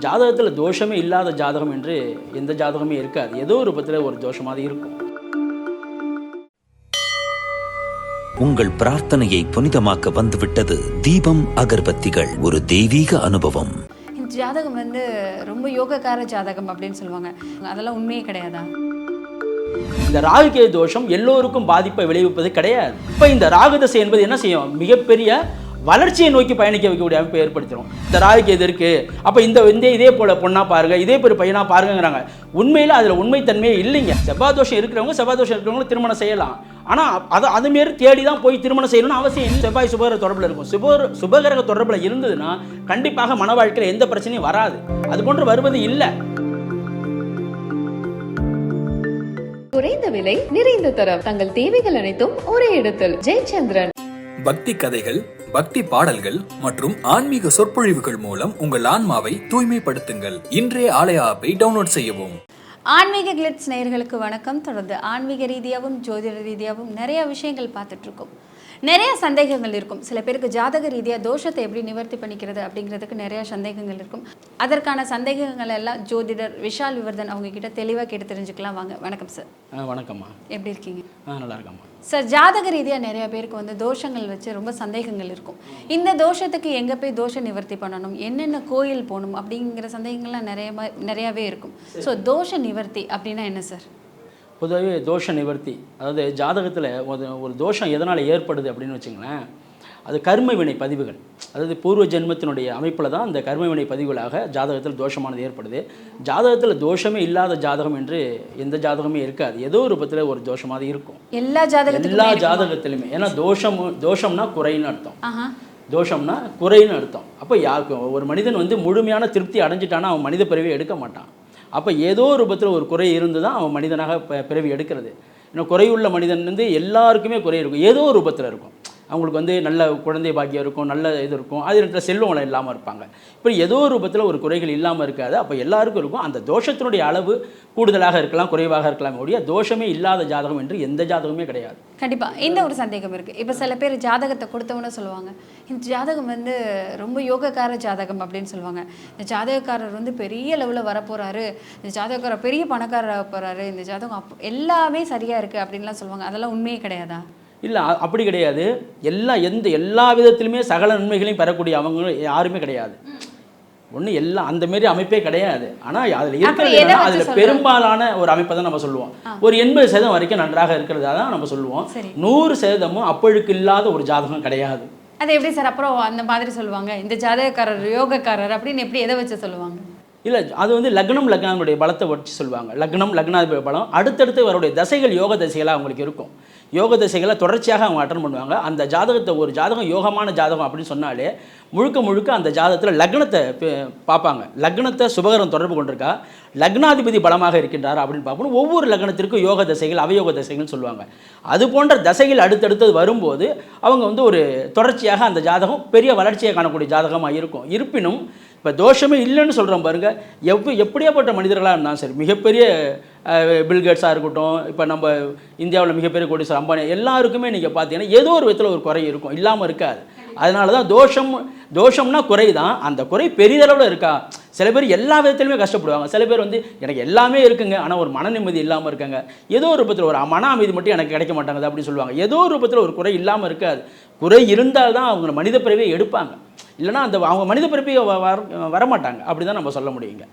ஜாதகத்தில் தோஷமே இல்லாத ஜாதகம் என்று எந்த ஜாதகமே இருக்காது. ஏதோ ஒரு ரூபத்தில் ஒரு தோஷமாக இருக்கும். உங்கள் பிரார்த்தனையை புனிதமாக்க வந்துவிட்டது தீபம் அகர்பத்திகள். ஒரு தெய்வீக அனுபவம். இந்த ஜாதகம் வந்து ரொம்ப யோகக்கார ஜாதகம் அப்படின்னு சொல்லுவாங்க. அதெல்லாம் உண்மையே கிடையாதா? இந்த ராகுகே தோஷம் எல்லோருக்கும் பாதிப்பை விளைவிப்பது கிடையாது. இப்போ இந்த ராகுதசை என்பது என்ன செய்யும்? மிகப்பெரிய வளர்ச்சியை நோக்கி பயணிக்க வைக்கக்கூடிய அமைப்பை ஏற்படுத்திடும் இந்த ராகுக்கு எது இருக்கு? அப்போ இந்த இந்த இதே போல பொண்ணா பாருங்க இதே பேர் பையனா பாருங்கங்கிறாங்க. உண்மையில் அதில் உண்மைத்தன்மையே இல்லைங்க. செவ்வாய் தோஷம் இருக்கிறவங்க செவ்வாய் தோஷம் இருக்கிறவங்க திருமணம் செய்யலாம். ஆனால் அது அதுமாரி தேடி தான் போய் திருமணம் செய்யணும்னு அவசியம் இல்லை. செவ்வாய் சுபகிரக தொடர்பில் இருக்கும். சுபர் சுபகிரக தொடர்பில் இருந்ததுன்னா கண்டிப்பாக மன வாழ்க்கையில் எந்த பிரச்சனையும் வராது. அது போன்று வருவது இல்லை. குறைந்த விலை நிறைந்த தரம். தங்கள் தேவைகள் அனைத்தும் ஒரே இடத்தில். ஜெயச்சந்திரன். பக்தி கதைகள் பக்தி பாடல்கள் மற்றும் ஆன்மீக சொற்பொழிவுகள் மூலம் உங்கள் ஆன்மாவை தூய்மைப்படுத்துங்கள். இன்றைய ஆலய ஆப்பை டவுன்லோட் செய்யவும். ஆன்மீக கிளிட்ஸ் நேயர்களுக்கு வணக்கம். தொடர்ந்து ஆன்மீக ரீதியாகவும் ஜோதிட ரீதியாகவும் நிறைய விஷயங்கள் பார்த்துட்டு இருக்கோம். நிறைய சந்தேகங்கள் இருக்கும். சில பேருக்கு ஜாதக ரீதியாக தோஷத்தை எப்படி நிவர்த்தி பண்ணிக்கிறது அப்படிங்கிறதுக்கு நிறைய சந்தேகங்கள் இருக்கும். அதற்கான சந்தேகங்கள் எல்லாம் ஜோதிடர் விஷால் விவர்தன் அவங்க கிட்ட தெளிவாக கேட்டு தெரிஞ்சுக்கலாம். வாங்க வணக்கம் சார். வணக்கம்மா. எப்படி இருக்கீங்க? நல்லா இருக்கம்மா. சார் ஜாதக ரீதியாக நிறைய பேருக்கு வந்து தோஷங்கள் வச்சு ரொம்ப சந்தேகங்கள் இருக்கும். இந்த தோஷத்துக்கு எங்கே போய் தோஷ நிவர்த்தி பண்ணணும்? என்னென்ன கோயில் போகணும்? அப்படிங்கிற சந்தேகங்கள்லாம் நிறைய நிறையாவே இருக்கும். ஸோ தோஷ நிவர்த்தி அப்படின்னா என்ன சார்? பொதுவாகவே தோஷ நிவர்த்தி. அதாவது ஜாதகத்தில் ஒரு ஒரு தோஷம் எதனால் ஏற்படுது அப்படின்னு வச்சுங்களேன் அது கர்ம வினை பதிவுகள். அதாவது பூர்வ ஜென்மத்தினுடைய அமைப்பில் தான் அந்த கர்ம வினை பதிவுகளாக ஜாதகத்தில் தோஷமானது ஏற்படுது. ஜாதகத்தில் தோஷமே இல்லாத ஜாதகம் என்று எந்த ஜாதகமே இருக்காது. ஏதோ ஒரு ரூபத்தில் ஒரு தோஷமாக இருக்கும். எல்லா ஜாதகத்துக்கும் எல்லா ஜாதகத்திலுமே. ஏன்னா தோஷம் தோஷம்னா குறைன்னு அர்த்தம். தோஷம்னா குறைன்னு அர்த்தம். அப்போ யாருக்கு ஒரு மனிதன் வந்து முழுமையான திருப்தி அடைஞ்சிட்டானா அவன் மனித பிறவி எடுக்க மாட்டான். அப்போ ஏதோ ஒரு ரூபத்தில் ஒரு குறை இருந்து தான் அவன் மனிதனாக ப- பிறவி எடுக்கிறது. இன்னும் குறையுள்ள மனிதன் வந்து எல்லாருக்குமே குறை இருக்கும். ஏதோ ஒரு ரூபத்தில் இருக்கும். அவங்களுக்கு வந்து நல்ல குழந்தை பாக்கியம் இருக்கும் நல்ல இது இருக்கும். அது இடத்துல செல்வம் வளம் இல்லாமல் இருப்பாங்க. இப்போ ஏதோ ஒரு ரூபத்தில் ஒரு குறைகள் இல்லாமல் இருக்காது. அப்போ எல்லாருக்கும் இருக்கும். அந்த தோஷத்தினுடைய அளவு கூடுதலாக இருக்கலாம் குறைவாக இருக்கலாம். ஒழிய தோஷமே இல்லாத ஜாதகம் என்று எந்த ஜாதகமே கிடையாது. கண்டிப்பாக இந்த ஒரு சந்தேகம் இருக்குது இப்போ சில பேர் ஜாதகத்தை கொடுத்தவன சொல்லுவாங்க. இந்த ஜாதகம் வந்து ரொம்ப யோகக்கார ஜாதகம் அப்படின்னு சொல்லுவாங்க. இந்த ஜாதகக்காரர் வந்து பெரிய லெவலில் வரப்போகிறாரு இந்த ஜாதகக்காரர் பெரிய பணக்காரர் போகிறாரு இந்த ஜாதகம் அப் எல்லாமே சரியாக இருக்குது அப்படின்லாம் சொல்லுவாங்க. அதெல்லாம் உண்மையே கிடையாதா? இல்லை அப்படி கிடையாது. எல்லா எந்த எல்லா விதத்திலுமே சகல நன்மைகளையும் பெறக்கூடிய அவங்க யாருமே கிடையாது. ஒன்று எல்லாம் அந்த மாரி அமைப்பே கிடையாது. ஆனால் அதில் இருக்கிறது அதில்? பெரும்பாலான ஒரு அமைப்பை தான் நம்ம சொல்லுவோம். ஒரு எண்பது சதவீதம் வரைக்கும் நன்றாக இருக்கிறதா தான் நம்ம சொல்லுவோம். நூறு சதவீதமும் அப்பழுக்கு இல்லாத ஒரு ஜாதகம் கிடையாது. அது எப்படி சார்? அப்புறம் அந்த மாதிரி சொல்லுவாங்க. இந்த ஜாதகக்காரர் யோகக்காரர் அப்படின்னு எப்படி எதை வச்சு சொல்லுவாங்க? இல்லை அது வந்து லக்னம் லக்னாவுடைய பலத்தை வச்சு சொல்லுவாங்க. லக்னம் லக்னாதிபதி பலம். அடுத்தடுத்து அவருடைய தசைகள் யோக தசைகளாக அவங்களுக்கு இருக்கும். யோக தசைகளை தொடர்ச்சியாக அவங்க அட்டன் பண்ணுவாங்க. அந்த ஜாதகத்தை ஒரு ஜாதகம் யோகமான ஜாதகம் அப்படின்னு சொன்னாலே முழுக்க முழுக்க அந்த ஜாதகத்தில் லக்னத்தை பார்ப்பாங்க. லக்னத்தை சுபகரம் தொடர்பு கொண்டிருக்கா? லக்னாதிபதி பலமாக இருக்கின்றார் அப்படின்னு பார்ப்போம் ஒவ்வொரு லக்னத்திற்கும் யோக தசைகள் அவயோக தசைகள்னு சொல்லுவாங்க. அது போன்ற தசைகள் அடுத்தடுத்தது வரும்போது அவங்க வந்து ஒரு தொடர்ச்சியாக அந்த ஜாதகம் பெரிய வளர்ச்சியை காணக்கூடிய ஜாதகமாக இருக்கும் இருப்பினும் இப்போ தோஷமே இல்லைன்னு சொல்கிறோம் பாருங்கள் எவ் எப்படியாப்பட்ட மனிதர்களாக இருந்தாலும் சரி மிகப்பெரிய பில்கேட்ஸாக இருக்கட்டும் இப்போ நம்ம இந்தியாவில் மிகப்பெரிய கோடீஸ்வரர் அம்பானி எல்லாருக்குமே நீங்கள் பார்த்தீங்கன்னா ஏதோ ஒரு விதத்தில் ஒரு குறை இருக்கும் இல்லாமல் இருக்காது. அதனால தான் தோஷம் தோஷம்னா குறை தான் அந்த குறை பெரிதளவில் இருக்கா? சில பேர் எல்லா விதத்துலையுமே கஷ்டப்படுவாங்க. சில பேர் வந்து எனக்கு எல்லாமே இருக்குங்க ஆனால் ஒரு மன நிம்மதி இல்லாமல் இருக்காங்க. ஏதோ ஒரு ரூபத்தில் ஒரு மன அமைதி மட்டும் எனக்கு கிடைக்க மாட்டாங்க அப்படின்னு சொல்லுவாங்க. ஏதோ ஒரு ரூபத்தில் ஒரு குறை இல்லாமல் இருக்காது. குறை இருந்தால் தான் அவங்க மனித பிறவே எடுப்பாங்க. இல்லைன்னா அந்த அவங்க மனித பிறப்பி வர வரமாட்டாங்க. அப்படி தான் நம்ம சொல்ல முடியுங்க.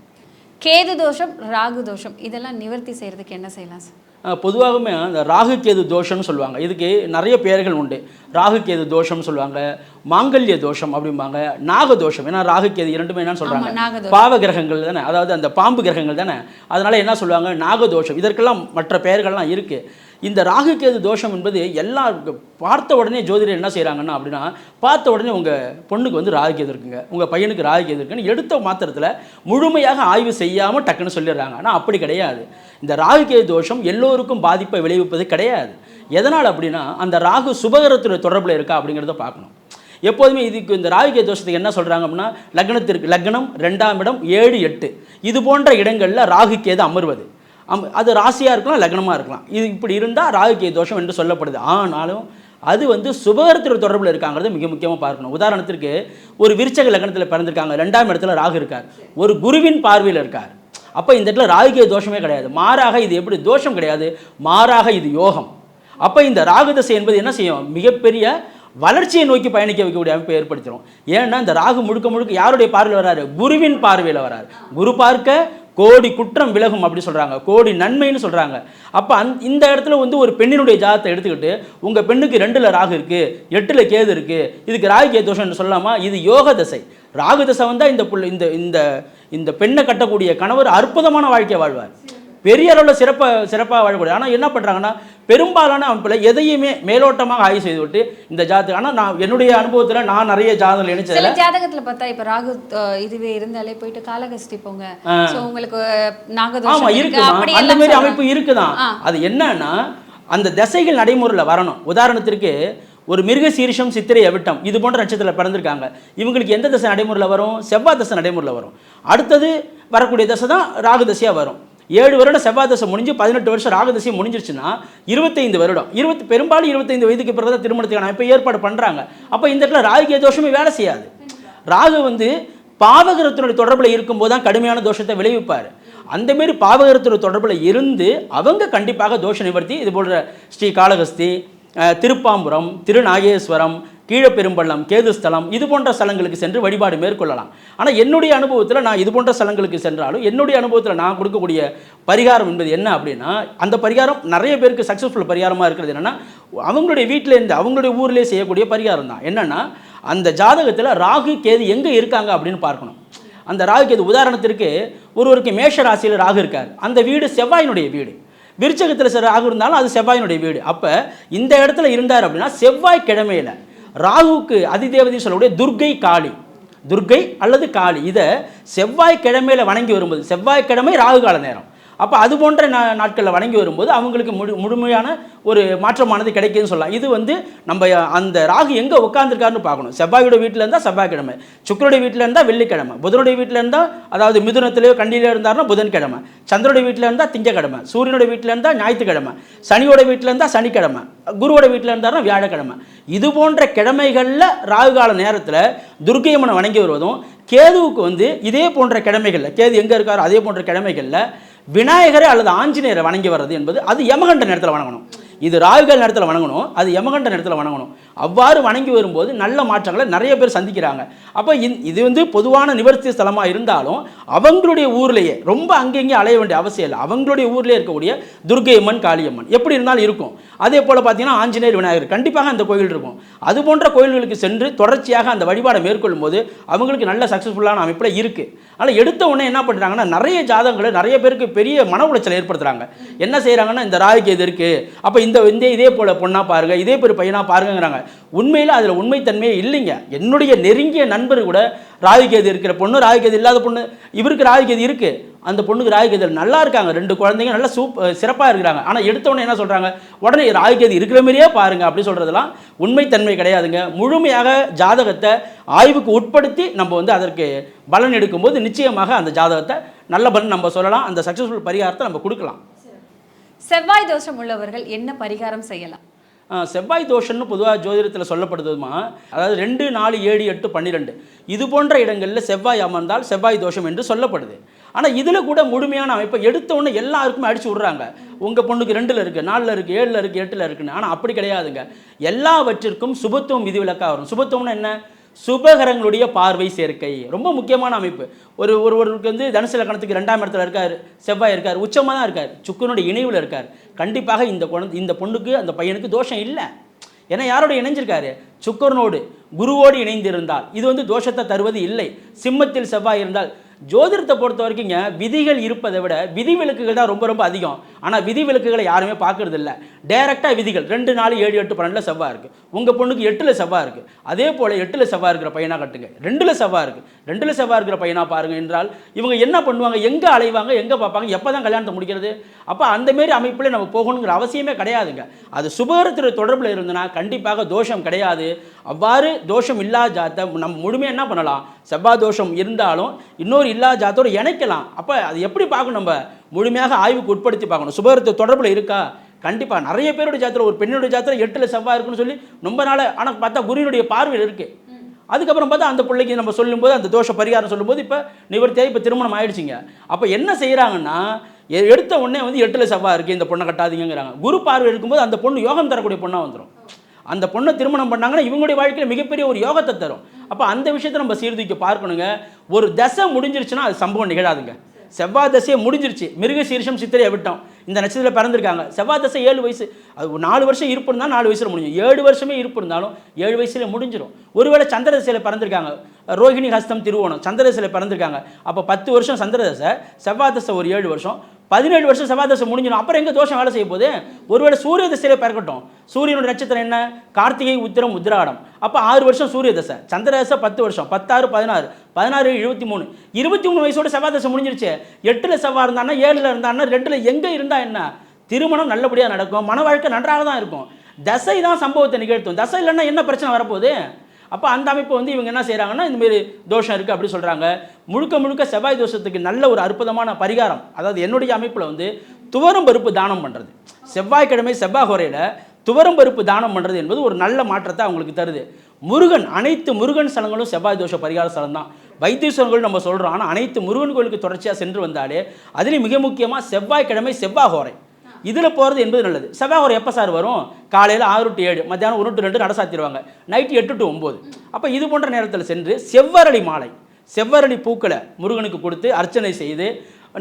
கேது தோஷம் ராகு தோஷம் இதெல்லாம் நிவர்த்தி செய்கிறதுக்கு என்ன செய்யலாம் சார்? பொதுவாகவே அந்த ராகு கேது தோஷம்னு சொல்லுவாங்க. இதுக்கு நிறைய பெயர்கள் உண்டு. ராகு கேது தோஷம்னு சொல்லுவாங்க. மாங்கல்ய தோஷம் அப்படிம்பாங்க. நாக தோஷம். ஏன்னா ராகு கேது இரண்டுமே என்னன்னு நாகதோஷம். பாவ கிரகங்கள் தானே? அதாவது அந்த பாம்பு கிரகங்கள் தானே? அதனால என்ன சொல்லுவாங்க? நாகதோஷம் இதற்கெல்லாம் மற்ற பெயர்கள்லாம் இருக்கு. இந்த ராகு கேது தோஷம் என்பது எல்லா பார்த்த உடனே ஜோதிடர் என்ன செய்றாங்கன்னா அப்படின்னா பார்த்த உடனே உங்க பொண்ணுக்கு வந்து ராகு கேது இருக்குங்க. உங்க பையனுக்கு ராகு கேது இருக்குன்னு எடுத்த மாத்திரத்துல முழுமையாக ஆய்வு செய்யாம டக்குன்னு சொல்லிடுறாங்க. ஆனால் அப்படி கிடையாது. இந்த ராகு தோஷம் எல்லோருக்கும் பாதிப்பை விளைவிப்பது கிடையாது. எதனால் அப்படின்னா அந்த ராகு சுபகரத்துடைய தொடர்பில் இருக்கா அப்படிங்கிறத பார்க்கணும். எப்போதுமே இதுக்கு இந்த ராகுகே தோஷத்துக்கு என்ன சொல்கிறாங்க அப்படின்னா லக்னத்திற்கு லக்னம் ரெண்டாம் இடம் ஏழு எட்டு. இது போன்ற இடங்களில் ராகு அமர்வது. அம் அது ராசியாக இருக்கலாம் லக்னமாக இருக்கலாம். இது இப்படி இருந்தால் ராகு தோஷம் என்று சொல்லப்படுது. ஆனாலும் அது வந்து சுபகரத்தில் தொடர்பில் இருக்காங்கிறது மிக முக்கியமாக பார்க்கணும். உதாரணத்திற்கு ஒரு விருச்சக லக்னத்தில் பிறந்திருக்காங்க ரெண்டாம் இடத்துல ராகு இருக்கார். ஒரு குருவின் பார்வையில் இருக்கார். அப்போ இந்த இடத்துல ராகுகே தோஷமே கிடையாது. மாறாக இது எப்படி? தோஷம் கிடையாது. மாறாக இது யோகம். அப்போ இந்த ராகு தசை என்பது என்ன செய்யும்? மிகப்பெரிய வளர்ச்சியை நோக்கி பயணிக்க வைக்கக்கூடிய அமைப்பை ஏற்படுத்திடும். ஏன்னா இந்த ராகு முழுக்க முழுக்க யாருடைய பார்வையில் வராரு? குருவின் பார்வையில் வராரு. குரு பார்க்க கோடி குற்றம் விலகும் அப்படி சொல்கிறாங்க கோடி நன்மைன்னு சொல்கிறாங்க அப்போ அந் இந்த இடத்துல வந்து ஒரு பெண்ணினுடைய ஜாதத்தை எடுத்துக்கிட்டு உங்கள் பெண்ணுக்கு ரெண்டில் ராகு இருக்குது எட்டில் கேது இருக்குது இதுக்கு ராகு கே தோஷம்னு சொல்லலாமா? இது யோக தசை ராகு தசை வந்தால் இந்த புள்ள இந்த இந்த இந்த பெண்ணை கட்டக்கூடிய கணவர் அற்புதமான வாழ்க்கையை வாழ்வார். பெரிய அளவில் சிறப்பாக சிறப்பாக வாழக்கூடிய ஆனால் என்ன பண்ணுறாங்கன்னா பெரும்பாலான அமைப்பில் எதையுமே மேலோட்டமாக ஆய்வு செய்துவிட்டு இந்த ஜாதகம் ஆனால் நான் என்னுடைய அனுபவத்தில் நான் நிறைய ஜாதகங்கள் இணைச்சதில் ஜாதகத்துல பார்த்தா இப்ப ராகு இதுவே இருந்தாலே போயிட்டு காலகஸ்தி போங்க. உங்களுக்கு நாகதோஷம் ஆமா இருக்கு இருக்குதான். அந்த மாதிரி. அமைப்பு இருக்குதான். அது என்னன்னா அந்த திசைகள் நடைமுறையில் வரணும். உதாரணத்திற்கு ஒரு மிருக சீரிஷம் சித்திரை அவிட்டம் இது போன்ற நட்சத்திரத்தில் பிறந்திருக்காங்க. இவங்களுக்கு எந்த தசை நடைமுறையில் வரும்? செவ்வாய் தசை நடைமுறையில் வரும். அடுத்தது வரக்கூடிய தசை தான் ராகு தசையாக வரும். ஏழு வருடம் செவ்வாய் தசை முடிஞ்சு பதினெட்டு வருஷம் ராகு தசை முடிஞ்சிருச்சுன்னா இருபத்தைந்து வருடம். இருபத்தி பெரும்பாலும் இருபத்தைந்து வயதுக்கு பிறகு தான் திருமணத்துக்கான இப்போ ஏற்பாடு பண்ணுறாங்க அப்போ இந்த இடத்துல ராகுகே தோஷமே வேலை செய்யாது. ராகு வந்து பாவகரத்தினுடைய தொடர்பில் இருக்கும்போது தான் கடுமையான தோஷத்தை விளைவிப்பார். அந்தமாரி பாவகரத்தோட தொடர்பில் இருந்து அவங்க கண்டிப்பாக தோஷ நிவர்த்தி. இது போன்ற ஸ்ரீ காளகஸ்தி திருப்பாம்புரம் திருநாகேஸ்வரம் கீழப்பெரும்பள்ளம் கேதுஸ்தலம் இது போன்ற ஸ்தலங்களுக்கு சென்று வழிபாடு மேற்கொள்ளலாம். ஆனால் என்னுடைய அனுபவத்தில் நான் இது போன்ற ஸ்தலங்களுக்கு சென்றாலும் என்னுடைய அனுபவத்தில் நான் கொடுக்கக்கூடிய பரிகாரம் என்பது என்ன அப்படின்னா அந்த பரிகாரம் நிறைய பேருக்கு சக்ஸஸ்ஃபுல் பரிகாரமாக இருக்கிறது என்னென்னா அவங்களுடைய வீட்டில் இருந்து அவங்களுடைய ஊர்லேயே செய்யக்கூடிய பரிகாரம் தான். என்னென்னா அந்த ஜாதகத்தில் ராகு கேது எங்கே இருக்காங்க அப்படின்னு பார்க்கணும். அந்த ராகு கேது உதாரணத்திற்கு ஒருவருக்கு மேஷ ராசியில் ராகு இருக்கார். அந்த வீடு செவ்வாயினுடைய வீடு. விருச்சகத்தில் சில ராகு இருந்தாலும் அது செவ்வாயினுடைய வீடு. அப்போ இந்த இடத்துல இருந்தார் அப்படின்னா செவ்வாய் கிழமையில் ராகுவுக்கு அதிதேவதை சொல்லக்கூடிய துர்கை காளி. துர்கை அல்லது காளி. இதை செவ்வாய் கிழமையில் வணங்கி வரும்போது செவ்வாய்க்கிழமை ராகு கால நேரம். அப்போ அது போன்ற நா நாட்களில் வணங்கி வரும்போது அவங்களுக்கு முழு முழுமையான ஒரு மாற்றமானது கிடைக்குதுன்னு சொல்லலாம். இது வந்து நம்ம அந்த ராகு எங்கே உட்காந்துருக்காருன்னு பார்க்கணும். செவ்வாயோட வீட்டில் இருந்தால் செவ்வாய்க்கிழமை சுக்கரனுடைய வீட்டில் இருந்தால் வெள்ளிக்கிழமை புதனுடைய வீட்டில் இருந்தால் அதாவது மிதுனத்திலேயோ கண்டியிலோ இருந்தாருன்னா புதன்கிழமை சந்திரோட வீட்டில் இருந்தால் திங்கக்கிழமை சூரியனோட வீட்டில் இருந்தால் ஞாயிற்றுக்கிழமை சனியோட வீட்டில் இருந்தால் சனிக்கிழமை குருவோட வீட்டில் இருந்தாருன்னா வியாழக்கிழமை. இது போன்ற கிழமைகளில் ராகு கால நேரத்தில் துர்க்கையம்மனை வணங்கி வருவதும் கேதுவுக்கு வந்து இதே போன்ற கிழமைகளில் கேது எங்கே இருக்காரோ அதே போன்ற கிழமைகளில் விநாயகரை அல்லது ஆஞ்சநேயரை வணங்கி வர்றது என்பது அது யமகண்ட நேரத்தில் வணங்கணும். இது ராகுகள் நேரத்தில் வணங்கணும். அது யமகண்ட நேரத்தில் வணங்கணும். அவ்வாறு வணங்கி வரும்போது நல்ல மாற்றங்களை நிறைய பேர் சந்திக்கிறாங்க. அப்போ இந்- இது வந்து பொதுவான நிவர்த்தி ஸ்தலமாக இருந்தாலும் அவங்களுடைய ஊர்லேயே ரொம்ப அங்கங்கே அலைய வேண்டிய அவசியம் இல்லை. அவங்களுடைய ஊர்லேயே இருக்கக்கூடிய துர்கையம்மன் காளியம்மன் எப்படி இருந்தாலும் இருக்கும். அதே போல் பார்த்தீங்கன்னா ஆஞ்சநேயர் விநாயகர் கண்டிப்பாக அந்த கோயில் இருக்கும். அது போன்ற கோயில்களுக்கு சென்று தொடர்ச்சியாக அந்த வழிபாடை மேற்கொள்ளும் போது அவங்களுக்கு நல்ல சக்ஸஸ்ஃபுல்லான அமைப்பில் இருக்குது ஆனால் எடுத்த உடனே என்ன பண்ணுறாங்கன்னா நிறைய ஜாதகங்களை நிறைய பேருக்கு பெரிய மன உளைச்சலை ஏற்படுத்துகிறாங்க என்ன செய்கிறாங்கன்னா இந்த ராகுக்கு எது இருக்குது அப்போ இந்த இந்த இதே போல் பொண்ணாக பாருங்க இதே பேர் பையனாக பாருங்கங்கிறாங்க. உண்மையில் அதில் உண்மைத்தன்மையே இல்லைங்க. என்னுடைய நெருங்கிய நண்பர் கூட ராகுகேது இருக்கிற பொண்ணு ராகுகேது இல்லாத பொண்ணு இவருக்கு ராகுகேது இருக்குது அந்த பொண்ணுக்கு ராகுகேது நல்லா இருக்காங்க. ரெண்டு குழந்தைங்க நல்லா சூப் சிறப்பாக இருக்கிறாங்க. ஆனால் எடுத்த உடனே என்ன சொல்கிறாங்க உடனே ராகுகேது இருக்கிற மாதிரியே பாருங்க அப்படி சொல்கிறதெல்லாம் உண்மைத்தன்மை கிடையாதுங்க. முழுமையாக ஜாதகத்தை ஆய்வுக்கு உட்படுத்தி நம்ம வந்து அதற்கு பலன் எடுக்கும்போது நிச்சயமாக அந்த ஜாதகத்தை நல்ல பலன் நம்ம சொல்லலாம். அந்த சக்ஸஸ்ஃபுல் பரிகாரத்தை நம்ம கொடுக்கலாம். செவ்வாய் தோஷம் உள்ளவர்கள் என்ன பரிகாரம் செய்யலாம்? செவ்வாய் தோஷம்னு பொதுவாக ஜோதிடத்தில் சொல்லப்படுதுமா. அதாவது ரெண்டு நாலு ஏழு எட்டு பன்னிரெண்டு. இது போன்ற இடங்களில் செவ்வாய் அமர்ந்தால் செவ்வாய் தோஷம் என்று சொல்லப்படுது. ஆனால் இதில் கூட முழுமையான அமைப்பை எடுத்தவொன்னே எல்லாருக்குமே அடிச்சு விட்றாங்க. உங்கள் பொண்ணுக்கு ரெண்டில் இருக்குது நாலில் இருக்குது ஏழில் இருக்குது எட்டில் இருக்குன்னு. ஆனால் அப்படி கிடையாதுங்க. எல்லாவற்றிற்கும் சுபத்துவம் விதிவிலக்காக வரும். சுபத்துவம்னா என்ன? சுபகரங்களுடைய பார்வை சேர்க்கை. ரொம்ப முக்கியமான அமைப்பு. ஒரு ஒருவருக்கு வந்து தனுசு லக்கணத்துக்கு ரெண்டாம் இடத்துல இருக்கார் செவ்வாய் இருக்கார் உச்சமாக தான் இருக்கார் சுக்கனுடைய இணைவில் இருக்கார். கண்டிப்பாக இந்த குழந்தை இந்த பொண்ணுக்கு அந்த பையனுக்கு தோஷம் இல்லை. ஏன்னா யாரோட இணைஞ்சிருக்காரு? சுக்கரனோடு குருவோடு இணைந்திருந்தால். இது வந்து தோஷத்தை தருவது இல்லை. சிம்மத்தில் செவ்வாய் இருந்தால் ஜோதிடத்தை பொறுத்த வரைக்குங்க விதிகள் இருப்பதை விட விதிவிலக்குகள் தான் ரொம்ப ரொம்ப அதிகம். ஆனால் விதிவிலக்குகளை யாருமே பார்க்கறது இல்லை டைரெக்டாக விதிகள். ரெண்டு நாலு ஏழு எட்டு பன்னெண்டில் செவ்வாய் இருக்குது உங்கள் பொண்ணுக்கு எட்டில் செவ்வாய் இருக்குது அதே போல் எட்டில் செவ்வாய் இருக்கிற பையனாக கட்டுங்க. ரெண்டில் செவ்வாய் இருக்குது ரெண்டில் செவ்வாய் இருக்கிற பையனாக பாருங்க என்றால் இவங்க என்ன பண்ணுவாங்க? எங்கே அலைவாங்க? எங்கே பார்ப்பாங்க? எப்போ தான் கல்யாணத்தை முடிக்கிறது? அப்போ அந்த மாரி அமைப்பில் நம்ம போகணுங்கிற அவசியமே கிடையாதுங்க. அது சுபகரத்துறை தொடர்பில் இருந்தனா கண்டிப்பாக தோஷம் கிடையாது. அவ்வாறு தோஷம் இல்லாத ஜாத்தை நம்ம முழுமையாக என்ன பண்ணலாம்? செவ்வாய் தோஷம் இருந்தாலும் இன்னொரு இல்லாத ஜாத்தோடு இணைக்கலாம். அப்போ அது எப்படி பார்க்கணும் நம்ம? முழுமையாக ஆய்வுக்கு உட்படுத்தி பார்க்கணும். சுபகரத்து தொடர்பில் இருக்கா? கண்டிப்பாக நிறைய பேருடைய ஜாத்திரம் ஒரு பெண்ணுடைய ஜாத்திரம் எட்டில் செவ்வாய் இருக்குன்னு சொல்லி ரொம்ப நாள் ஆனால் பார்த்தா குருவினுடைய பார்வையில் இருக்குது அதுக்கப்புறம் பார்த்தா அந்த பிள்ளைக்கு நம்ம சொல்லும்போது அந்த தோஷ பரிகாரம் சொல்லும்போது இப்போ நிவர்த்தியாக இப்போ திருமணம் ஆயிடுச்சுங்க. அப்போ என்ன செய்கிறாங்கன்னா எடுத்த உடனே வந்து எட்டில் செவ்வாய் இருக்குது இந்த பொண்ணை கட்டாதீங்கிறாங்க குரு பார்வை எடுக்கும்போது அந்த பொண்ணு யோகம் தரக்கூடிய பொண்ணாக வந்துடும் அந்த பொண்ணை திருமணம் பண்ணாங்கன்னா இவங்களுடைய வாழ்க்கையில் மிகப்பெரிய ஒரு யோகத்தை தரும். அப்போ அந்த விஷயத்தை நம்ம சீர்தூக்கி பார்க்கணுங்க. ஒரு தசை முடிஞ்சிருச்சுன்னா அது சம்பவம் நிகழாதுங்க. செவ்வாய் தசையை முடிஞ்சிருச்சு. மிருக சீர்ஷம் சித்திரையை விட்டோம். இந்த நட்சத்திரத்தில் பிறந்திருக்காங்க. செவ்வாய் தசை ஏழு வயசு. அது ஒரு நாலு வருஷம் இருப்பு இருந்தால் நாலு வயசில் முடிஞ்சிடும். ஏழு வருஷமே இருப்பு இருந்தாலும் ஏழு வயசுல முடிஞ்சிடும் ஒருவேளை சந்திர தசையில் பிறந்திருக்காங்க. ரோஹிணி ஹஸ்தம் திருவோணம். சந்திரதசையில் பிறந்திருக்காங்க. அப்போ பத்து வருஷம் சந்திரதசை செவ்வாதசை ஒரு ஏழு வருஷம். பதினேழு வருஷம் செவ்வாதசை முடிஞ்சிடும். அப்புறம் எங்கே தோஷம் வேலை செய்ய போகுது? ஒருவேளை சூரிய தசையில் பிறக்கட்டும். சூரியனோட நட்சத்திரம் என்ன? கார்த்திகை உத்திரம் உத்திராடம். அப்போ ஆறு வருஷம் சூரிய தசை சந்திரதசை பத்து வருஷம். பத்தாறு பதினாறு. பதினாறு எழுபத்தி மூணு இருபத்தி மூணு வயசோட செவ்வாதசை முடிஞ்சிருச்சு. எட்டில் செவ்வாய் இருந்தான்னா ஏழில் இருந்தான்னா ரெண்டில் எங்கே இருந்தால் என்ன? திருமணம் நல்லபடியாக நடக்கும். மன வாழ்க்கை நன்றாக தான் இருக்கும். தசை தான் சம்பவத்தை நிகழ்த்தும். தசை இல்லைன்னா என்ன பிரச்சனை வரப்போகுது? அப்போ அந்த அமைப்பு வந்து இவங்க என்ன செய்கிறாங்கன்னா இந்தமாரி தோஷம் இருக்குது அப்படி சொல்கிறாங்க முழுக்க முழுக்க செவ்வாய் தோஷத்துக்கு நல்ல ஒரு அற்புதமான பரிகாரம் அதாவது என்னுடைய அமைப்பில் வந்து துவரம் பருப்பு தானம் பண்ணுறது செவ்வாய்க்கிழமை செவ்வாய் ஹோரையில் துவரம் பருப்பு தானம் பண்ணுறது என்பது ஒரு நல்ல மாற்றத்தை அவங்களுக்கு தருது. முருகன் அனைத்து முருகன் ஸ்தலங்களும் செவ்வாய் தோஷ பரிகார ஸ்தலம் தான். வைத்தீஸ்வரர்கள் நம்ம சொல்கிறோம் ஆனால் அனைத்து முருகன் கோயிலுக்கு தொடர்ச்சியாக சென்று வந்தாலே அதுலேயும் மிக முக்கியமாக செவ்வாய்க்கிழமை செவ்வாய் ஹோரை. இதில் போகிறது என்பது நல்லது. செவ்வாய் ஒரு எப்போ சார் வரும்? காலையில் ஆறு டு ஏழு மத்தியானம் ஒரு டு ரெண்டு நட சாத்திடுவாங்க. நைட்டு எட்டு டு ஒம்பது. அப்போ இது போன்ற நேரத்தில் சென்று செவ்வரளி மாலை செவ்வரளி பூக்களை முருகனுக்கு கொடுத்து அர்ச்சனை செய்து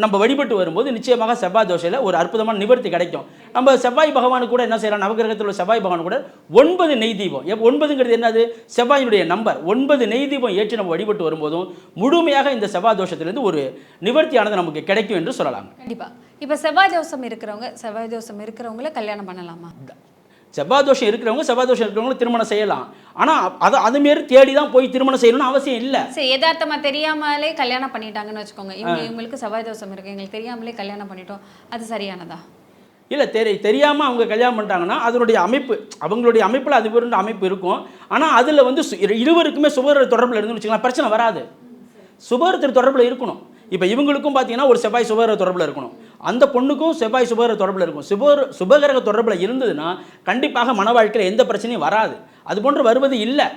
நம்ம வழிபட்டு வரும்போது நிச்சயமாக செவ்வாய் தோஷையில் ஒரு அற்புதமான நிவர்த்தி கிடைக்கும். நம்ம செவ்வாய் பகவானுக்கு கூட என்ன செய்யலாம்? நவகிரகத்தில் உள்ள செவ்வாய் பகவான் கூட ஒன்பது நெய் தீபம். எப் ஒன்பதுங்கிறது என்னது? செவ்வாயினுடைய நம்பர் ஒன்பது நெய் தீபம் ஏற்றி நம்ம வழிபட்டு வரும்போதும் முழுமையாக இந்த செவ்வாய் தோஷத்திலிருந்து ஒரு நிவர்த்தியானது நமக்கு கிடைக்கும் என்று சொல்லலாம். கண்டிப்பாக இப்போ செவ்வாய் தோஷம் இருக்கிறவங்க செவ்வாய் தோஷம் இருக்கிறவங்கள கல்யாணம் பண்ணலாமா? செவ்வாய் தோஷம் இருக்கிறவங்க செவ்வாய் தோஷம் இருக்கிறவங்க திருமணம் செய்யலாம். ஆனால் அது அதுமாரி தேடி தான் போய் திருமணம் செய்யணும்னு அவசியம் இல்லை. சரி யதார்த்தமா தெரியாமலே கல்யாணம் பண்ணிட்டாங்கன்னு வச்சுக்கோங்க. இவங்க இவங்களுக்கு செவ்வாய் தோஷம் இருக்கு. எங்களுக்கு தெரியாமலே கல்யாணம் பண்ணிட்டோம். அது சரியானதா? இல்லை தெரி தெரியாமல் அவங்க கல்யாணம் பண்ணிட்டாங்கன்னா அதனுடைய அமைப்பு அவங்களுடைய அமைப்பில் அது ஒரு அமைப்பு இருக்கும். ஆனால் அதில் வந்து இருவருக்குமே சுபர் தொடர்பில் இருந்து வச்சுக்கலாம் பிரச்சனை வராது. சுபரத்தில் தொடர்பில் இருக்கணும். இப்போ இவங்களுக்கும் பார்த்தீங்கன்னா ஒரு செவ்வாய் சுபகிரக தொடர்பில் இருக்கணும். அந்த பொண்ணுக்கும் செவ்வாய் சுபகர தொடர்பில் இருக்கும். சுபர் சுபகிரக தொடர்பில் இருந்ததுன்னா கண்டிப்பாக மன வாழ்க்கையில் எந்த பிரச்சனையும் வராது. அது போன்று வருவது இல்லை.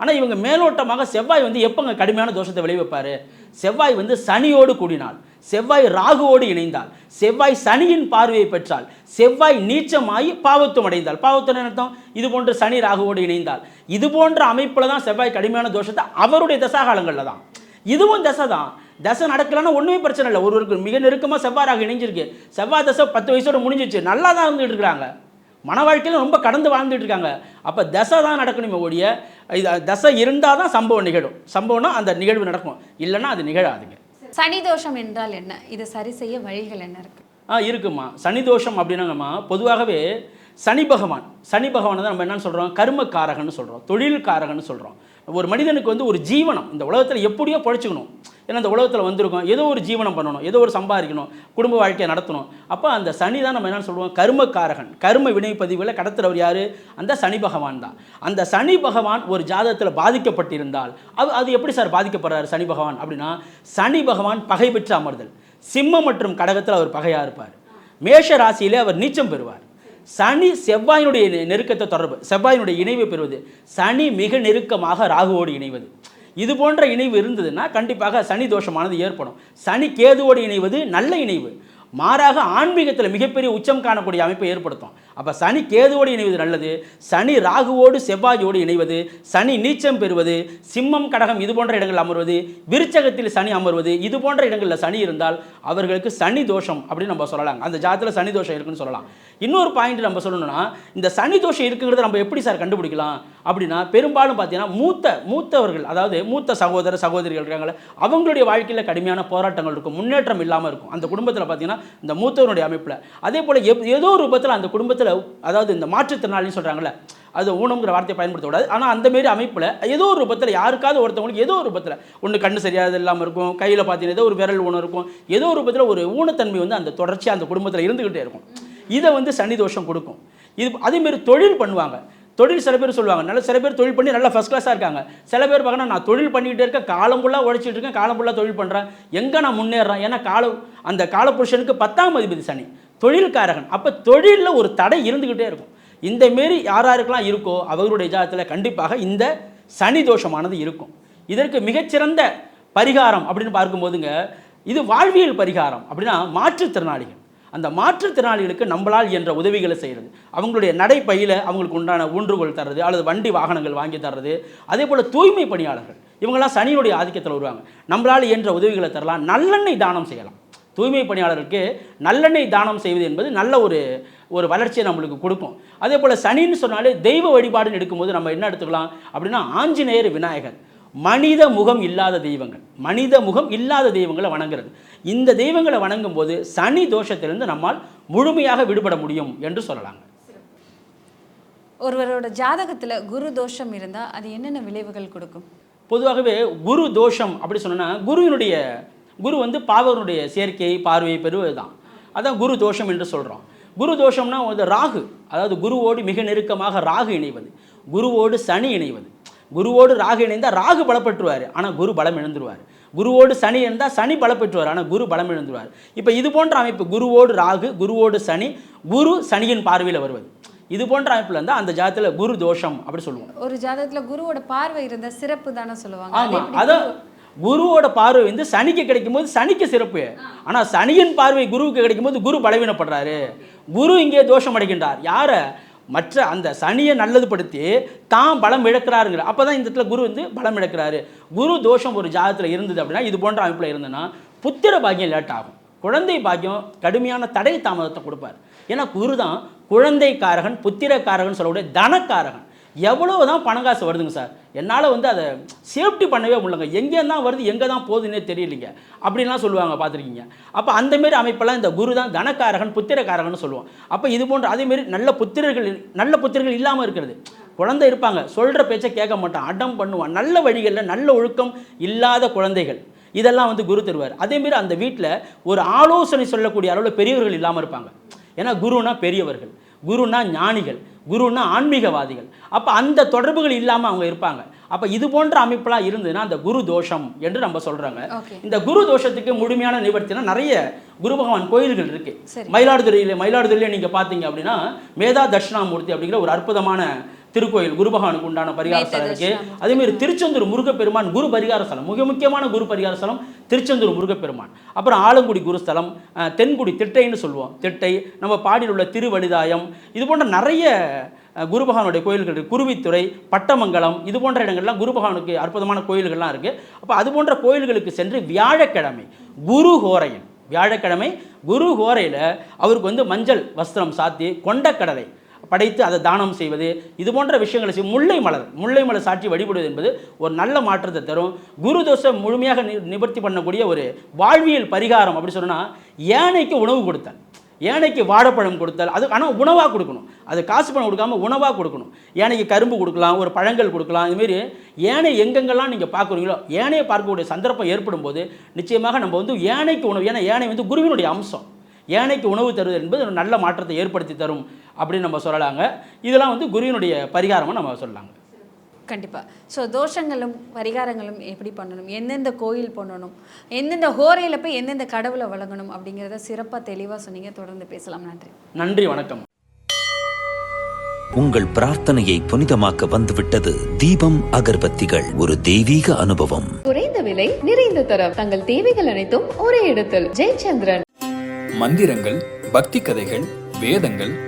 ஆனால் இவங்க மேலோட்டமாக செவ்வாய் வந்து எப்போங்க கடுமையான தோஷத்தை விளைவிப்பார்? செவ்வாய் வந்து சனியோடு கூடினாள் செவ்வாய் ராகுவோடு இணைந்தால் செவ்வாய் சனியின் பார்வையை பெற்றால் செவ்வாய் நீச்சமாகி பாவத்துவம் அடைந்தால். பாவத்துவம் அர்த்தம்? இது போன்ற சனி ராகுவோடு இணைந்தால். இது போன்ற அமைப்பில் தான் செவ்வாய் கடுமையான தோஷத்தை அவருடைய தசாகாலங்களில் தான். இதுவும் தசை தான். தசை நடக்கலன்னா ஒன்றுமே பிரச்சனை இல்லை. ஒருவருக்கு மிக நெருக்கமாக செவ்வாய் ராகு இணைஞ்சிருக்கு. செவ்வாய் தசை பத்து வயசோட முடிஞ்சிச்சு. நல்லா தான் இருந்துட்டு இருக்கிறாங்க மன வாழ்க்கையில் ரொம்ப கடந்து வாழ்ந்துட்டு இருக்காங்க. அப்போ தசை தான் நடக்கணுமே ஒழிய இது தசை இருந்தால் தான் சம்பவம் நிகழும். சம்பவம்னா அந்த நிகழ்வு நடக்கும். இல்லைன்னா அது நிகழாதுங்க. சனி தோஷம் என்றால் என்ன? இதை சரி செய்ய வழிகள் என்ன இருக்கு? ஆ இருக்குமா. சனி தோஷம் அப்படின்னாங்கம்மா பொதுவாகவே சனி பகவான் சனி பகவானை தான் நம்ம என்னன்னு சொல்கிறோம் கர்மக்காரகன்னு சொல்கிறோம் தொழில் காரகன்னு சொல்கிறோம் ஒரு மனிதனுக்கு வந்து ஒரு ஜீவனம் இந்த உலகத்தில் எப்படியோ பழிச்சுக்கணும். ஏன்னா இந்த உலகத்தில் வந்திருக்கோம். ஏதோ ஒரு ஜீவனம் பண்ணணும் ஏதோ ஒரு சம்பாதிக்கணும் குடும்ப வாழ்க்கையை நடத்தணும். அப்போ அந்த சனி தான் நம்ம என்ன சொல்லுவோம்? கர்மக்காரகன். கர்ம வினைப்பதிவில் கடத்துறவர் யார்? அந்த சனி பகவான் தான். அந்த சனி பகவான் ஒரு ஜாதகத்தில் பாதிக்கப்பட்டிருந்தால் அது அது எப்படி சார் பாதிக்கப்படுறாரு சனி பகவான்? அப்படின்னா சனி பகவான் பகை பெற்று அமர்தல். சிம்மம் மற்றும் கடகத்தில் அவர் பகையாக இருப்பார். மேஷ ராசியிலே அவர் நீச்சம் பெறுவார். சனி செவ்வாயினுடைய நெ- நெருக்கத்தை தொடர்பு செவ்வாயினுடைய இணைவு பெறுவது. சனி மிக நெருக்கமாக ராகுவோடு இணைவது. இது போன்ற இணைவு இருந்ததுன்னா கண்டிப்பாக சனி தோஷமானது ஏற்படும். சனி கேதுவோடு இணைவது நல்ல இணைவு. மாறாக ஆன்மீகத்தில் மிகப்பெரிய உச்சம் காணக்கூடிய அமைப்பை ஏற்படுத்தும். அப்போ சனி கேதுவோடு இணைவது நல்லது. சனி ராகுவோடு செவ்வாயோடு இணைவது. சனி நீச்சம் பெறுவது. சிம்மம் கடகம் இது போன்ற இடங்கள் அமர்வது. விருச்சகத்தில் சனி அமர்வது. இது போன்ற இடங்களில் சனி இருந்தால் அவர்களுக்கு சனி தோஷம் அப்படின்னு நம்ம சொல்லலாம் அந்த ஜாதத்தில் சனி தோஷம் இருக்குன்னு சொல்லலாம். இன்னொரு பாயிண்ட் நம்ம சொல்லணும்னா இந்த சனி தோஷம் இருக்குங்கிறத நம்ம எப்படி சார் கண்டுபிடிக்கலாம்? அப்படின்னா பெரும்பாலும் பார்த்தீங்கன்னா மூத்த மூத்தவர்கள் அதாவது மூத்த சகோதர சகோதரிகள் இருக்காங்களே அவங்களுடைய வாழ்க்கையில் கடுமையான போராட்டங்கள் இருக்கும். முன்னேற்றம் இல்லாமல் இருக்கும். அந்த குடும்பத்தில் பார்த்தீங்கன்னா இந்த மூத்தவருடைய அமைப்பில். அதே போல் எப் ஏதோ ஒரு ரூபத்தில் அந்த குடும்பத்தில் அதாவது இந்த மாற்றுத்திறனாளின்னு சொல்கிறாங்களே அது ஊனம்ங்கிற வார்த்தையை பயன்படுத்தக்கூடாது ஆனால் அந்த மாரி அமைப்பில் ஏதோ ஒரு ரூபத்தில் யாருக்காவது ஒருத்தவங்களுக்கு ஏதோ ஒரு ரூபத்தில் ஒன்று கண்ணு சரியாது இல்லாமல் இருக்கும் கையில் பார்த்தீங்கன்னா ஏதோ ஒரு விரல் ஊனம் இருக்கும் ஏதோ ஒரு ரூபத்தில் ஒரு ஊனத்தன்மை வந்து அந்த தொடர்ச்சியாக அந்த குடும்பத்தில் இருந்துக்கிட்டே இருக்கும். இதை வந்து சனி தோஷம் கொடுக்கும். இது அதேமாரி தொழில் பண்ணுவாங்க. தொழில் சில பேர் சொல்லுவாங்க நல்ல சில பேர் தொழில் பண்ணி நல்லா ஃபஸ்ட் கிளாஸாக இருக்காங்க. சில பேர் பார்க்கணும் நான் தொழில் பண்ணிக்கிட்டே இருக்கேன் காலம் ஃபுல்லாக உழைச்சிட்டு இருக்கேன் காலம் ஃபுல்லாக தொழில் பண்ணுறேன் எங்கே நான் முன்னேறேன் ஏன்னா காலம் அந்த காலப்புருஷனுக்கு பத்தாம் அதிபதி சனி. தொழில்காரகன். அப்போ தொழிலில் ஒரு தடை இருந்துக்கிட்டே இருக்கும். இந்த மாரி யார் யாருக்கெல்லாம் இருக்கோ அவர்களுடைய ஜாதத்தில் கண்டிப்பாக இந்த சனி தோஷமானது இருக்கும். இதற்கு மிகச்சிறந்த பரிகாரம் அப்படின்னு பார்க்கும்போதுங்க இது வாழ்வியல் பரிகாரம் அப்படின்னா மாற்றுத்திறனாளிகள் அந்த மாற்றுத்திறனாளிகளுக்கு நம்மளால் என்ற உதவிகளை செய்கிறது அவங்களுடைய நடைப்பையில் அவங்களுக்கு உண்டான ஊன்றுகோல் தர்றது அல்லது வண்டி வாகனங்கள் வாங்கி தர்றது. அதே போல் தூய்மை பணியாளர்கள் இவங்கெல்லாம் சனியுடைய ஆதிக்கத்தில் வருவாங்க. நம்மளால் என்ற உதவிகளை தரலாம் நல்லெண்ணெய் தானம் செய்யலாம். தூய்மை பணியாளருக்கு நல்லெண்ணெய் தானம் செய்வது என்பது நல்ல ஒரு ஒரு வளர்ச்சியை நம்மளுக்கு கொடுக்கும். அதே போல் சனின்னு சொன்னாலே தெய்வ வழிபாடுன்னு எடுக்கும்போது நம்ம என்ன எடுத்துக்கலாம்? அப்படின்னா ஆஞ்சநேயர் விநாயகர். மனித முகம் இல்லாத தெய்வங்கள். மனித முகம் இல்லாத தெய்வங்களை வணங்குறது. இந்த தெய்வங்களை வணங்கும் போது சனி தோஷத்திலிருந்து நம்மால் முழுமையாக விடுபட முடியும் என்று சொல்லலாங்க. ஒருவரோட ஜாதகத்துல குரு தோஷம் இருந்தா அது என்னென்ன விளைவுகள் கொடுக்கும்? பொதுவாகவே குரு தோஷம் அப்படி சொன்னோன்னா குருவினுடைய குரு வந்து பாவகனுடைய சேர்க்கை பார்வையை பெறுவது தான் அதான் குரு தோஷம் என்று சொல்கிறோம் குரு தோஷம்னா வந்து ராகு. அதாவது குருவோடு மிக நெருக்கமாக ராகு இணைவது. குருவோடு சனி இணைவது. குருவோடு ராகு இணைந்தால் ராகு பலப்பட்டுருவார் ஆனால் குரு பலம் இழந்துருவார். குருவோடு சனி இருந்தால் சனி பலப்பட்டுருவார் ஆனால் குரு பலம் இழந்துருவார். இப்போ இது போன்ற அமைப்பு குருவோடு ராகு குருவோடு சனி குரு சனியின் பார்வையில் வருவது. இது போன்ற அமைப்பில் இருந்தால் அந்த ஜாதத்தில் குரு தோஷம் அப்படி சொல்லுவோம். ஒரு ஜாதகத்துல குருவோட பார்வை இருந்த சிறப்பு தானே சொல்லுவாங்க. அது ஆமா. எப்படி அதான் குருவோட பார்வை வந்து சனிக்கு கிடைக்கும் போது சனிக்கு சிறப்பு. ஆனால் சனியின் பார்வை குருவுக்கு கிடைக்கும் போது குரு பலவீனப்படுறாரு. குரு இங்கே தோஷம் அடைகின்றார். யாரை? மற்ற அந்த சனியை நல்லதுபடுத்தி தான் பலம் இழக்கிறாருங்கிற அப்போ தான் இந்த இடத்துல குரு வந்து பலம் இழக்கிறாரு. குரு தோஷம் ஒரு ஜாதத்தில் இருந்தது அப்படின்னா இது போன்ற அமைப்பில் இருந்ததுன்னா புத்திர பாக்கியம் லேட் ஆகும். குழந்தை பாக்கியம் கடுமையான தடை தாமதத்தை கொடுப்பார். ஏன்னா குரு தான் குழந்தைக்காரகன் புத்திரக்காரகன் சொல்லக்கூடிய தனக்காரகன். எவ்வளோ தான் பணம் காசு வருதுங்க சார். என்னால் வந்து அதை சேஃப்டி பண்ணவே முடியலங்க. எங்கே தான் வருது எங்கே தான் போகுதுன்னே தெரியலைங்க. அப்படின்லாம் சொல்லுவாங்க பார்த்துருக்கீங்க. அப்போ அந்தமாரி அமைப்பெல்லாம் இந்த குரு தான் தனக்காரகன் புத்திரக்காரகன் சொல்லுவோம். அப்போ இது போன்ற அதேமாரி நல்ல புத்திரர்கள் நல்ல புத்திரர்கள் இல்லாமல் இருக்கிறது. குழந்தை இருப்பாங்க சொல்கிற பேச்சை கேட்க மாட்டான் அடம் பண்ணுவான். நல்ல வழிகளில் நல்ல ஒழுக்கம் இல்லாத குழந்தைகள். இதெல்லாம் வந்து குரு தருவார். அதேமாரி அந்த வீட்டில் ஒரு ஆலோசனை சொல்லக்கூடிய அளவில் பெரியவர்கள் இல்லாமல் இருப்பாங்க. ஏன்னா குருனா பெரியவர்கள். குருனா ஞானிகள். குருனா ஆன்மீகவாதிகள் அப்போ அந்த தொடர்புகள் இல்லாமல் அவங்க இருப்பாங்க அப்போ இது போன்ற அமைப்பெல்லாம் இருந்ததுன்னா அந்த குரு தோஷம் என்று நம்ம சொல்கிறாங்க. இந்த குரு தோஷத்துக்கு முழுமையான நிவர்த்தினா நிறைய குரு பகவான் கோயில்கள் இருக்கு சரி. மயிலாடுதுறையில் மயிலாடுதுறையில நீங்கள் பார்த்தீங்க அப்படின்னா மேதா தட்சிணாமூர்த்தி அப்படிங்கிற ஒரு அற்புதமான திருக்கோயில் குரு பகவானுக்கு உண்டான பரிகார ஸ்தலம் இருக்கு. தட்சிணாமூர்த்தி. அதே மாதிரி திருச்செந்தூர் முருகப்பெருமான் குரு பரிகார ஸ்தலம் மிக முக்கியமான குரு பரிகார ஸ்தலம் திருச்செந்தூர் முருகப்பெருமான். அப்புறம் ஆலங்குடி குருஸ்தலம் தென்குடி திட்டைன்னு சொல்லுவோம் திட்டை நம்ம பாடியில் உள்ள திருவடிதாயம் இது போன்ற நிறைய குரு பகவானுடைய கோயில்கள் இருக்கு. குருவித்துறை பட்டமங்கலம் இது போன்ற இடங்கள்லாம் குரு பகவானுக்கு அற்புதமான கோயில்கள்லாம் இருக்கு. அப்போ அது போன்ற கோயில்களுக்கு சென்று வியாழக்கிழமை குரு ஹோரையன் வியாழக்கிழமை குரு ஹோரையில் அவருக்கு வந்து மஞ்சள் வஸ்திரம் சாத்தி கொண்டக்கடலை படைத்து அதை தானம் செய்வது இது போன்ற விஷயங்களை செய்யும். முல்லை மலர் முல்லை மலர் சாற்றி வழிபடுவது என்பது ஒரு நல்ல மாற்றத்தை தரும். குரு தோஷம் முழுமையாக நி- நிவர்த்தி பண்ணக்கூடிய ஒரு வாழ்வியல் பரிகாரம் அப்படின்னு சொன்னால் யானைக்கு உணவு கொடுத்தல் யானைக்கு வாழைப்பழம் கொடுத்தல் அது ஆனால் உணவாக கொடுக்கணும். அது காசு பணம் கொடுக்காம உணவாக கொடுக்கணும். யானைக்கு கரும்பு கொடுக்கலாம் ஒரு பழங்கள் கொடுக்கலாம். இதுமாரி யானை எங்கெங்கெல்லாம் நீங்கள் பார்க்குறீங்களோ யானையை பார்க்கக்கூடிய சந்தர்ப்பம் ஏற்படும் போது நிச்சயமாக நம்ம வந்து யானைக்கு உணவு ஏன்னா யானை வந்து குருவினுடைய அம்சம். யானைக்கு உணவு தருவது என்பது ஒரு நல்ல மாற்றத்தை ஏற்படுத்தி தரும். அப்படின்னு நம்ம சொல்லலாங்க. இதெல்லாம் வந்து குருவினுடைய பரிகாரமாக நம்ம சொல்லலாங்க. கண்டிப்பா. ஸோ தோஷங்களும் பரிகாரங்களும் எப்படி பண்ணணும்? எந்தெந்த கோயில் பண்ணணும்? எந்தெந்த ஹோரையில போய் எந்தெந்த கடவுளை வழங்கணும்? அப்படிங்கிறத சிறப்பா தெளிவா சொன்னீங்க. தொடர்ந்து பேசலாம். நன்றி. நன்றி வணக்கம். உங்கள் பிரார்த்தனையை புனிதமாக்க வந்துவிட்டது தீபம் அகர்பத்திகள். ஒரு தெய்வீக அனுபவம். குறைந்த விலை நிறைந்த தரம். தங்கள் தேவைகள் அனைத்தும் ஒரே இடத்தில். ஜெயச்சந்திரன். மந்திரங்கள் பக்தி கதைகள் வேதங்கள்